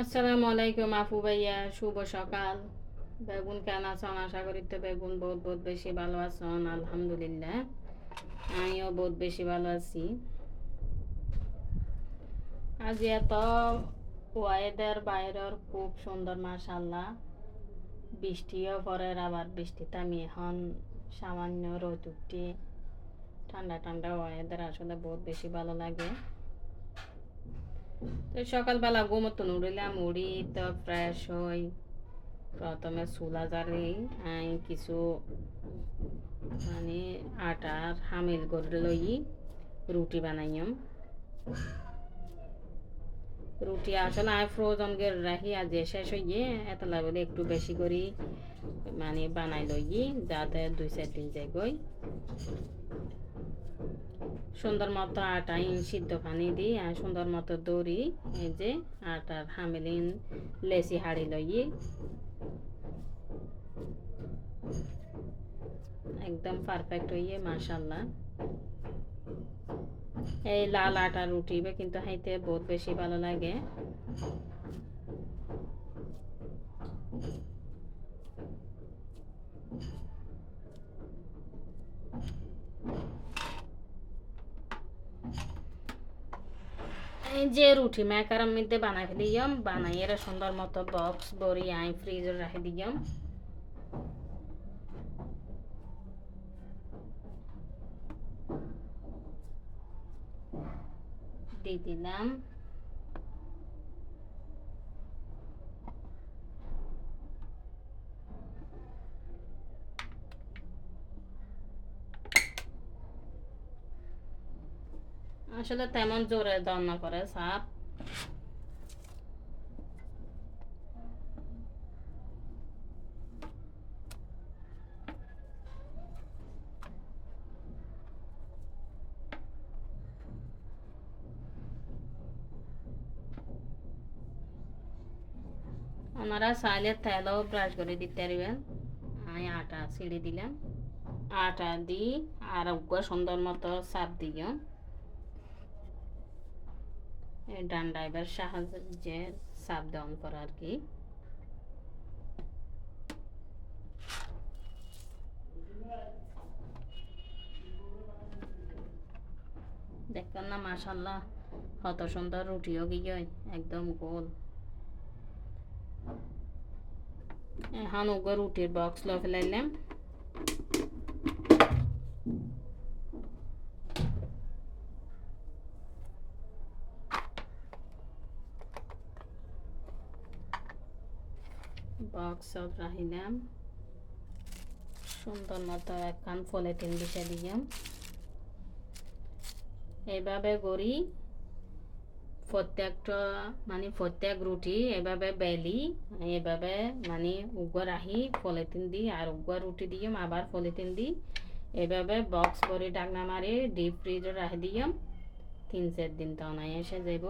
আসসালামু আলাইকুম আপু ভাইয়া, শুভ সকাল। বেগুন কেন আছেন? আশা করি তো বেগুন বহুত বহুত বেশি ভালো আছেন, আলহামদুলিল্লাহ। আমিও বহুত বেশি ভালো আছি। আজ এত ওয়েদার বাইরের খুব সুন্দর মাশাল্লাহ বৃষ্টিও পরে আবার বৃষ্টি থামি এখন। সামান্য রোদ উঠে। ঠান্ডা ঠান্ডা ওয়েদার আসলে বহুত বেশি ভালো লাগে। তো সকালবেলা ঘুমতন, উড়িলাম, উড়ি তো ফ্রেশ হই। প্রথমে চুলা জারি আই কিছু মানে আটার হামিল করে লই রুটি বানাইম রুটি আসলে ফ্রোজন করে রাখি আজ শেষ হইয়ে এতলা বলে একটু বেশি করি মানে বানাই লই যাতে দুই চার দিন যাই গই সুন্দর মতো আটা ইন সিদ্ধ পানি দিই আর সুন্দর মতো দড়ি, এই যে আটার হামেলিন লেসি হাড়ি লই একদম পারফেক্ট হইয়ে, মাশাল্লাহ। এই লাল আটা রুটি, বে কিন্তু খাইতে বহুত বেশি ভালো লাগে। যে রুটি মেকার মধ্যে বানাই ফেলিয়াম বানাই এর সুন্দর মতো বক্স বড়ি, আই ফ্রিজে রাখি দিয়াম। দিয়ে দিলাম। আসলে তেমন জোরে দম না করে সাপ। ওনারা চাইলে তেলও ব্রাশ করে দিতে পারবেন। আমি আটা ছিঁড়ে দিলাম। আটা দিই আর সুন্দর মতো চাপ দিও ডান ড্রাইভার সাহায্যে চাপ দেওয়ান করা আর কি। দেখতেন না মাশাল্লাহ কত সুন্দর রুটিও গিয়ে একদম গোল। এখন ওগো রুটির বক্স লো ফেলাইলাম বক্স সব রাখিলাম সুন্দর মতো একখান পলিথিন বিছে দিলাম এইভাবে করি প্রত্যেকটা মানে প্রত্যেক রুটি এভাবে বেলি, এভাবে মানে উগর আহি পলিথিন দিই আর উগর রুটি দিয়াম আবার পলিথিন দিই এভাবে বক্স করে ডাকনা মারি ডিপ ফ্রিজে রাখি দিয়াম তিন চার দিন তো অনায়াসে যাইব